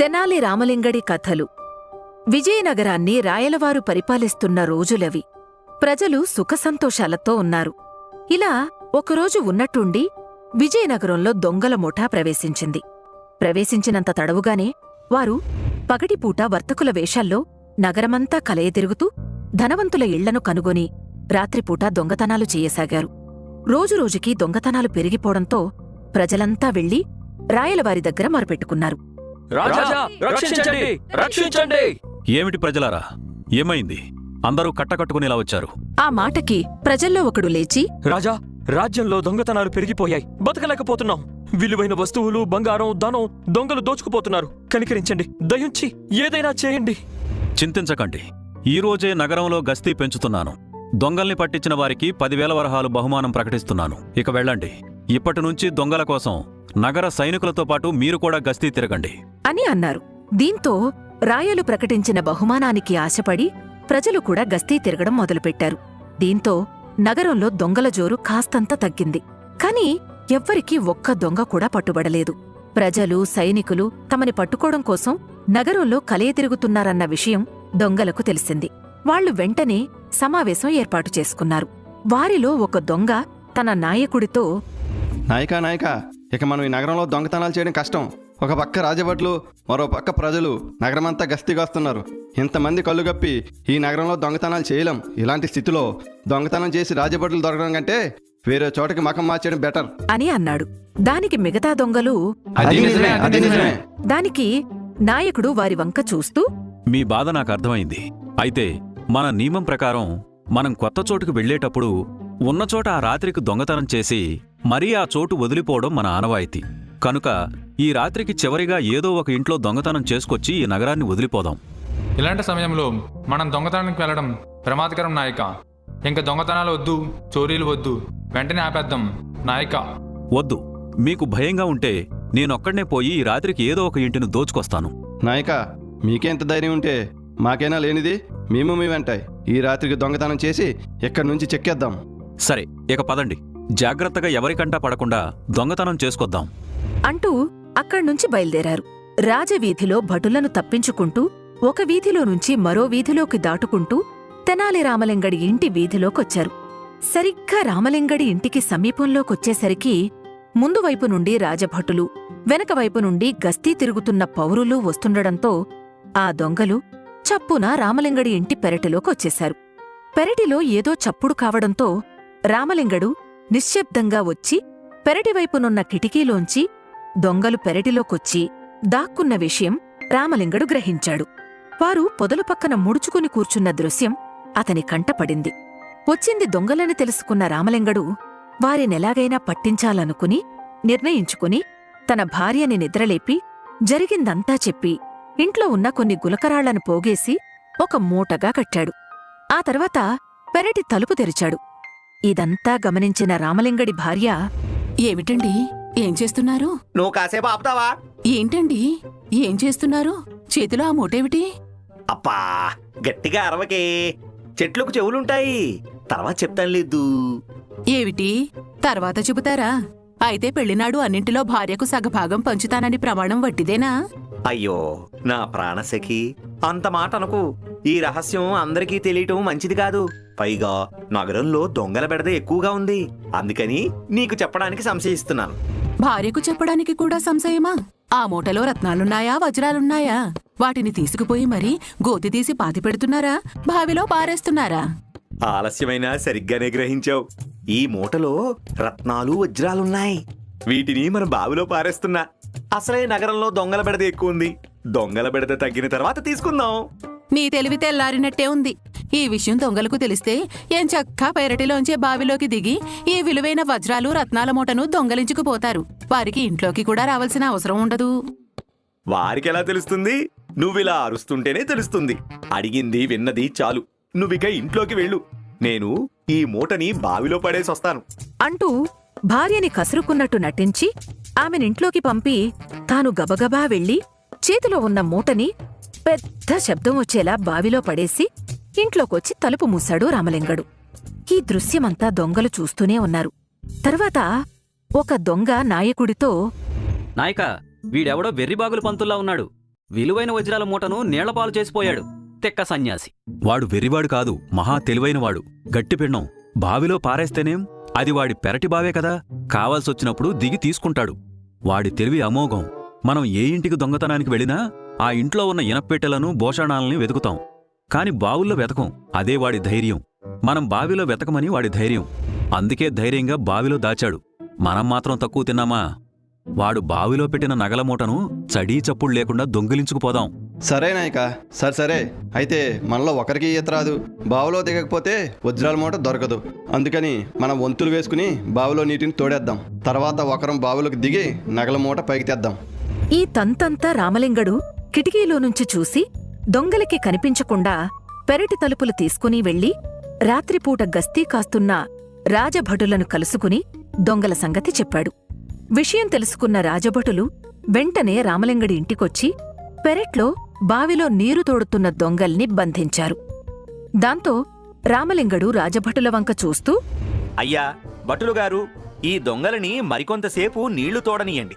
తెనాలి రామలింగడి కథలు. విజయనగరాన్ని రాయలవారు పరిపాలిస్తున్న రోజులవి. ప్రజలు సుఖసంతోషాలతో ఉన్నారు. ఇలా ఒకరోజు ఉన్నట్టుండి విజయనగరంలో దొంగల ముఠా ప్రవేశించింది. ప్రవేశించినంత తడవుగానే వారు పగటిపూట వర్తకుల వేషాల్లో నగరమంతా కలయతిరుగుతూ ధనవంతుల ఇళ్ళను కనుగొని రాత్రిపూట దొంగతనాలు చేయసాగారు. రోజురోజుకీ దొంగతనాలు పెరిగిపోవడంతో ప్రజలంతా వెళ్ళి రాయలవారి దగ్గర మొరపెట్టుకున్నారు. రాజా రక్షించండి రక్షించండి ఏమిటి ప్రజలారా? ఏమైంది? అందరూ కట్టకట్టుకుని ఇలా వచ్చారు. ఆ మాటకి ప్రజల్లో ఒకడు లేచి రాజా రాజ్యంలో దొంగతనాలు పెరిగిపోయాయి. బతకలేకపోతున్నాం. విలువైన వస్తువులు బంగారం ధనం దొంగలు దోచుకుపోతున్నారు. కనికరించండి దయుంచి ఏదైనా చేయండి. చింతించకండి. ఈ రోజే నగరంలో గస్తీ పెంచుతున్నాను. దొంగల్ని పట్టించిన వారికి పదివేల వరహాలు బహుమానం ప్రకటిస్తున్నాను. ఇక వెళ్ళండి. ఇప్పటి నుంచి దొంగల కోసం నగర సైనికులతో పాటు మీరు కూడా గస్తీ తిరగండి. అని అన్నారు. దీంతో రాయలు ప్రకటించిన బహుమానానికి ఆశపడి ప్రజలు కూడా గస్తీ తిరగడం మొదలుపెట్టారు. దీంతో నగరంలో దొంగల జోరు కాస్తంత తగ్గింది. కాని ఎవ్వరికీ ఒక్క దొంగ కూడా పట్టుబడలేదు. ప్రజలు సైనికులు తమని పట్టుకోవడం కోసం నగరంలో కలయతిరుగుతున్నారన్న విషయం దొంగలకు తెలిసింది. వాళ్ళు వెంటనే సమావేశం ఏర్పాటు చేసుకున్నారు. వారిలో ఒక దొంగ తన నాయకుడితో నాయకా నాయకా ఇక మనం ఈ నగరంలో దొంగతనాలు చేయడం కష్టం. ఒక పక్క రాజభట్లు మరో పక్క ప్రజలు నగరమంతా గస్తీకొస్తున్నారు ఇంతమంది కళ్ళు గప్పి ఈ నగరంలో దొంగతనాలు చేయలేం. ఇలాంటి స్థితిలో దొంగతనం చేసి రాజభట్లు దొరకడం కంటే వేరే చోటకి మకం మార్చేయడం బెటర్. అని అన్నాడు. దానికి మిగతా దొంగలు అది నిజమే అది నిజమే. దానికి నాయకుడు వారి వంక చూస్తూ మీ బాధ నాకు అర్థమైంది. అయితే మన నియమం ప్రకారం మనం కొత్త చోటుకు వెళ్ళేటప్పుడు ఉన్న చోట ఆ రాత్రికి దొంగతనం చేసి మరీ ఆ చోటు వదిలిపోవడం మన ఆనవాయితీ. కనుక ఈ రాత్రికి చివరిగా ఏదో ఒక ఇంట్లో దొంగతనం చేసుకొచ్చి ఈ నగరాన్ని వదిలిపోదాం. ఇలాంటి సమయంలో మనం దొంగతనానికి వెళ్ళడం ప్రమాదకరం నాయక. ఇంకా దొంగతనాలు వద్దు చోరీలు వద్దు వెంటనే ఆపేద్దాం నాయక. వద్దు. మీకు భయంగా ఉంటే నేనొక్కడనే పోయి ఈ రాత్రికి ఏదో ఒక ఇంటిని దోచుకొస్తాను. నాయక మీకేంత ధైర్యం ఉంటే మాకైనా లేనిది? మేము మీ వెంటాయి. ఈ రాత్రికి దొంగతనం చేసి ఇక్కడి నుంచి చెక్కేద్దాం. సరే ఇక పదండి. జాగ్రత్తగా ఎవరికంటా పడకుండా దొంగతనం చేసుకొద్దాం. అంటూ అక్కడ్నుంచి బయల్దేరారు. రాజవీధిలో భటులను తప్పించుకుంటూ ఒక వీధిలో నుంచి మరో వీధిలోకి దాటుకుంటూ తెనాలి రామలింగడి ఇంటి వీధిలోకొచ్చారు. సరిగ్గా రామలింగడి ఇంటికి సమీపంలోకొచ్చేసరికి ముందువైపు నుండి రాజభటులు వెనకవైపు నుండి గస్తీ తిరుగుతున్న పౌరులు వస్తుండడంతో ఆ దొంగలు చప్పున రామలింగడి ఇంటి పెరటిలోకొచ్చేశారు. పెరటిలో ఏదో చప్పుడు కావడంతో రామలింగడు నిశ్శబ్దంగా వచ్చి పెరటివైపునున్న కిటికీలోంచి దొంగలు పెరటిలోకొచ్చి దాక్కున్న విషయం రామలింగడు గ్రహించాడు. వారు పొదలు పక్కన ముడుచుకుని కూర్చున్న దృశ్యం అతని కంటపడింది. వచ్చింది దొంగలని తెలుసుకున్న రామలింగడు వారినెలాగైనా పట్టించాలనుకుని నిర్ణయించుకుని తన భార్యని నిద్రలేపి జరిగిందంతా చెప్పి ఇంట్లో ఉన్న కొన్ని గులకరాళ్ళను పోగేసి ఒక మూటగా కట్టాడు. ఆ తర్వాత పెరటి తలుపు తెరిచాడు. ఇదంతా గమనించిన రామలింగడి భార్య ఏమిటండి? ఏం చేస్తున్నారు? నువ్వు కాసేపు ఆపుతావా? ఏంటండి? ఏం చేస్తున్నారు? చేతిలో ఆ మూటేమిటి? అప్పా గట్టిగా అరవకే. చెట్లకు చెవులుంటాయి. తర్వాత చెప్తాను లేదు. ఏమిటి? తర్వాత చెబుతారా? అయితే పెళ్ళినాడు అన్నింటిలో భార్యకు సగభాగం పంచుతానని ప్రమాణం వట్టిదేనా? అయ్యో నా ప్రాణసఖి అంత మాట అనకు. ఈ రహస్యం అందరికీ తెలియటం మంచిది కాదు. పైగా నగరంలో దొంగల బెడద ఎక్కువగా ఉంది. అందుకని నీకు చెప్పడానికి సంశయిస్తున్నాను. భార్యకు చెప్పడానికి కూడా సంశయమా? ఆ మూటలో రత్నాలున్నాయా వజ్రాలున్నాయా? వాటిని తీసుకుపోయి మరి గోతి తీసి పాతి పెడుతున్నారా? బావిలో పారేస్తున్నారా? ఆలస్యమైనా సరిగ్గానే గ్రహించావు. ఈ మూటలో రత్నాలు వజ్రాలున్నాయి. వీటిని మన బావిలో పారేస్తున్నా. అసలే నగరంలో దొంగల బెడద ఎక్కువ ఉంది దొంగల బెడద తగ్గిన తర్వాత తీసుకుందాం. నీ తెలివి తెల్లారినట్టే ఉంది. ఈ విషయం దొంగలకు తెలిస్తే ఏం చక్కా పెరటిలోంచే బావిలోకి దిగి ఈ విలువైన వజ్రాలు రత్నాల మూటను దొంగలించుకుపోతారు. వారికి ఇంట్లోకి కూడా రావాల్సిన అవసరం ఉండదు. వారికి ఎలా తెలుస్తుంది? నువ్విలా అరుస్తుంటేనే తెలుస్తుంది. అడిగింది విన్నది చాలు. నువ్విక ఇంట్లోకి వెళ్ళు. నేను ఈ మూటని బావిలో పడేసొస్తాను అంటూ భార్యని కసురుకున్నట్టు నటించి ఆమెనింట్లోకి పంపి తాను గబగబా వెళ్ళి చేతిలో ఉన్న మూటని పెద్ద శబ్దం వచ్చేలా బావిలో పడేసి ఇంట్లోకొచ్చి తలుపు మూశాడు రామలింగడు. ఈ దృశ్యమంతా దొంగలు చూస్తూనే ఉన్నారు. తర్వాత ఒక దొంగ నాయకుడితో నాయక వీడెవడో వెర్రిబాగులు పంతుల్లా ఉన్నాడు. విలువైన వజ్రాల మూటను నీళ్ళపాలు చేసిపోయాడు. తెక్క సన్యాసి. వాడు వెర్రివాడు కాదు మహా తెలివైనవాడు. గట్టిపెಣ್ಣం బావిలో పారేస్తేనేం? అది వాడి పెరటి బావే కదా. కావాల్సొచ్చినప్పుడు దిగి తీసుకుంటాడు. వాడి తెలివి అమోఘం. మనం ఏ ఇంటికి దొంగతనానికి వెళ్ళినా ఆ ఇంట్లో ఉన్న ఇనప్పెట్టెలను భోషణాలని వెతుకుతాం. కాని బావుల్లో వెతకం అదే వాడి ధైర్యం. మనం బావిలో వెతకమని వాడి ధైర్యం. అందుకే ధైర్యంగా బావిలో దాచాడు. మనం మాత్రం తక్కువ తిన్నామా? వాడు బావిలో పెట్టిన నగల మూటను చడీ చప్పుడు లేకుండా దొంగిలించుకుపోదాం సరే నాయక సరే సరే. అయితే మనలో ఒకరికి ఈత రాదు. బావిలో దిగకపోతే వజ్రాల మూట దొరకదు. అందుకని మనం వంతులు వేసుకుని బావిలో నీటిని తోడేద్దాం. తర్వాత ఒకరం బావిలోకి దిగి నగల మూట పైకి తెద్దాం. ఈ తంతంతా రామలింగడు కిటికీలో నుంచి చూసి దొంగలకి కనిపించకుండా పెరటి తలుపులు తీసుకుని వెళ్ళి రాత్రిపూట గస్తీ కాస్తున్న రాజభటులను కలుసుకుని దొంగల సంగతి చెప్పాడు. విషయం తెలుసుకున్న రాజభటులు వెంటనే రామలింగడి ఇంటికొచ్చి పెరట్లో బావిలో నీరు తోడుతున్న దొంగల్ని బంధించారు. దాంతో రామలింగడు రాజభటుల వంక చూస్తూ అయ్యా భటులుగారు ఈ దొంగలని మరికొంతసేపు నీళ్ళు తోడనియండి.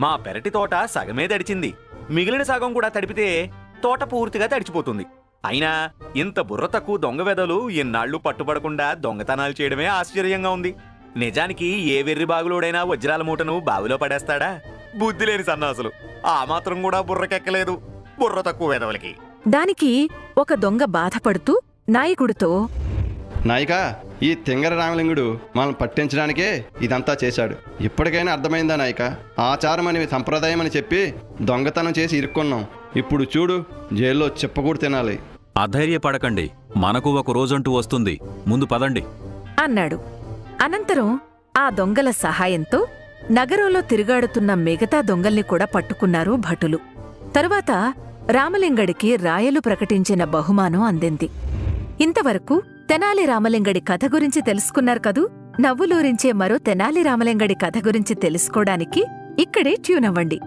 మా పెరటి తోట సగమే తడిచింది మిగిలిన సగం కూడా తడిపితే తోట పూర్తిగా తడిచిపోతుంది. అయినా ఇంత బుర్ర తక్కువ దొంగ వెదలు ఎన్నాళ్ళు పట్టుబడకుండా దొంగతనాలు చేయడమే ఆశ్చర్యంగా ఉంది. నిజానికి ఏ వెర్రి బాగులోడైనా వజ్రాల మూటను బావిలో పడేస్తాడా? బుద్ధి లేని సన్నాసులు. ఆ మాత్రం కూడా బుర్రకెక్కలేదు. బుర్ర తక్కువ వెదవలకి. దానికి ఒక దొంగ బాధపడుతూ నాయకుడితో నాయక ఈ తింగర రామలింగుడు మనల్ని పట్టించడానికే ఇదంతా చేశాడు. ఇప్పటికైనా అర్థమైందా నాయక? ఆచారం అని సంప్రదాయం అని చెప్పి దొంగతనం చేసి ఇరుక్కున్నాం. ఇప్పుడు చూడు జైల్లో చెప్పకూడు తినాలి. అధైర్యపడకండి. మనకు ఒక రోజంటూ వస్తుంది. ముందు పదండి. అన్నాడు. అనంతరం ఆ దొంగల సహాయంతో నగరంలో తిరుగాడుతున్న మిగతా దొంగల్ని కూడా పట్టుకున్నారు భటులు. తరువాత రామలింగడికి రాయలు ప్రకటించిన బహుమానం అందింది. ఇంతవరకు తెనాలి రామలింగడి కథ గురించి తెలుసుకున్నారు కదూ? నవ్వులూరించే మరో తెనాలి రామలింగడి కథ గురించి తెలుసుకోడానికి ఇక్కడే ట్యూన్ అవ్వండి.